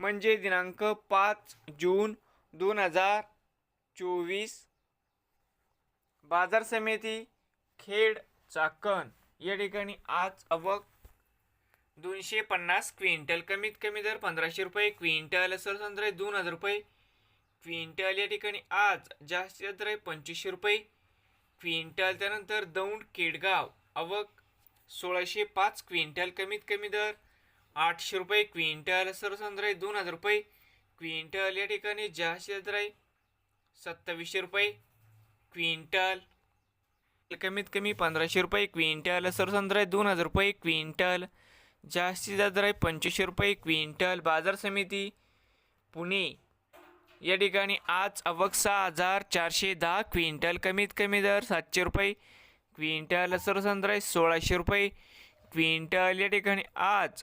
म्हणजे दिनांक पाच जून दोन हजार चोवीस. बाजार समिती खेड चाकण. या ठिकाणी आज अवक दोनशे पन्नास क्विंटल. कमीत कमी दर पंधराशे रुपये क्विंटल सरसंद्र दोन हजार रुपये. क्विंटल या ठिकाणी आज जास्तीत दर आहे पंचवीसशे रुपये. क्विंटल त्यानंतर दौंड केडगाव. अवक सोळाशे पाच क्विंटल. कमीत कमी दर आठशे रुपये क्विंटल सरसंद्र आहे दोन हजार रुपये. क्विंटल या ठिकाणी जास्त आहे सत्तावीसशे रुपये. क्विंटल कमीत कमी पंधराशे रुपये. क्विंटल सरसंद्र आहे दोन हजार रुपये. क्विंटल जास्तीत दर आहे पंचवीसशे रुपये. क्विंटल बाजार समिती पुणे. या ठिकाणी आज अवक सहा हजार चारशे दहा. क्विंटल कमीत कमी दर सातशे रुपये. क्विंटल सरसंद्र आहे सोळाशे रुपये. क्विंटल या ठिकाणी आज